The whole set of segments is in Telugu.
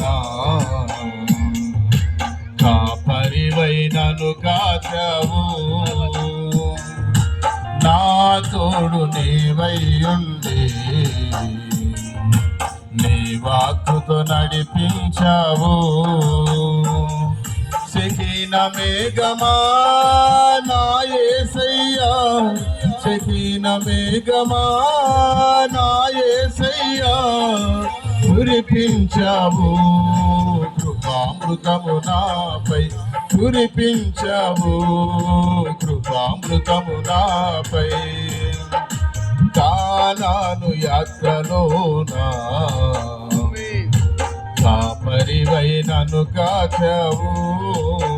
నా కాపరివై నన్ను కాచావు. నా తోడు నీవై నీ వాక్కుతో నడిపించావు. సఖీన మేఘమా నా ఏసయ్యా. సఖీన మేఘమా నా ఏసయ్యా. కురిపించావు. కృపామృతము నాపై కురిపించావు. కృపామృతము నాపై కానాను యాత్రలోనా కాపరివై నన్ను కాచావు.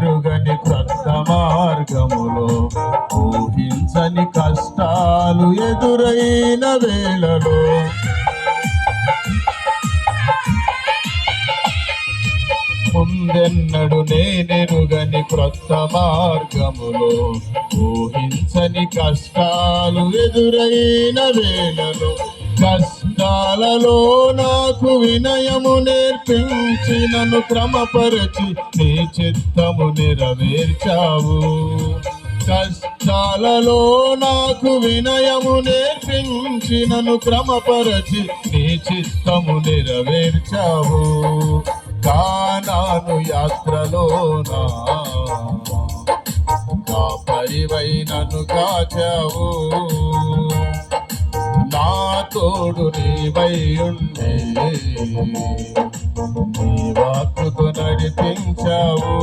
ఎరుగని క్రొత్త మార్గములో ఊహించని కష్టాలు ఎదురైన వేళలో. ముందెన్నడు నేనెరుగని క్రొత్త మార్గములో ఊహించని కష్టాలు ఎదురైన వేళలో. కష్టాలలో నాకు వినయము నేర్పించి నన్ను క్రమపరచి నీ చిత్తము నెరవేర్చావు. కష్టాలలో నాకు వినయము నేర్పించి నన్ను క్రమపరచి నీ చిత్తము నెరవేర్చావు. కానాను యాత్రలోనా కాపరివై నన్ను కాచావు. తోడు నీవై ఉండే నీ వాక్కుతో నడిపించావు.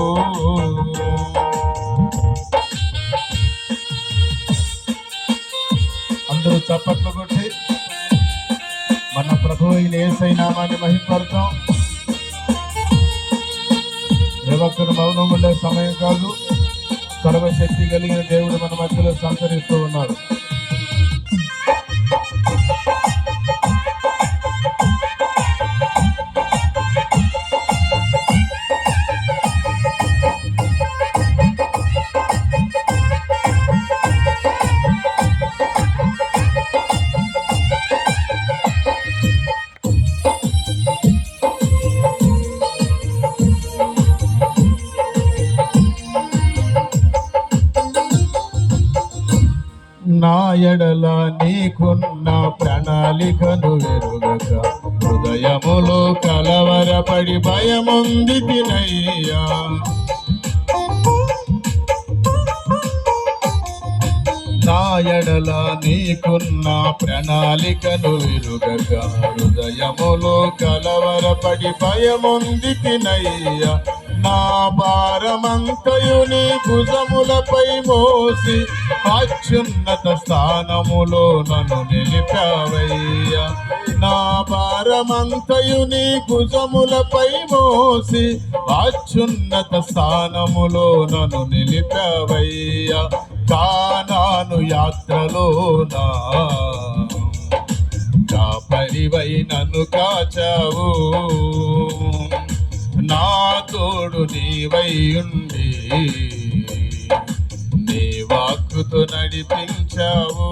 అందరూ చప్పట్లు కొట్టి మన ప్రభు అయిన ఏసై నామాన్ని మహింపడతాం ఏ మౌనం ఉండే సమయం కాదు. సర్వశక్తి కలిగిన దేవుడు మన మధ్యలో సంచరిస్తూ ఉన్నారు. నా ఎడల నీకున్న ప్రణాళికను వెరుగక హృదయములో కలవరపడి భయముంది తినయ్యా. నా ఎడల నీకున్న ప్రణాళికను విరుగక హృదయములో కలవరపడి భయముంది తినయ్యా. నా భారమంతయు నీ భుజములపై మోసి అత్యున్నత స్థానములో నన్ను నిలిపావయ్యా. నా భారమంతయు నీ భుజములపై మోసి అత్యున్నత స్థానములో నన్ను నిలిపావయ్యా. కానాను యాత్రలోనా? కాపరివై నన్ను కాచావు? నా తోడు నీవై ఉండి నీ వాక్కుతో నడిపించావు.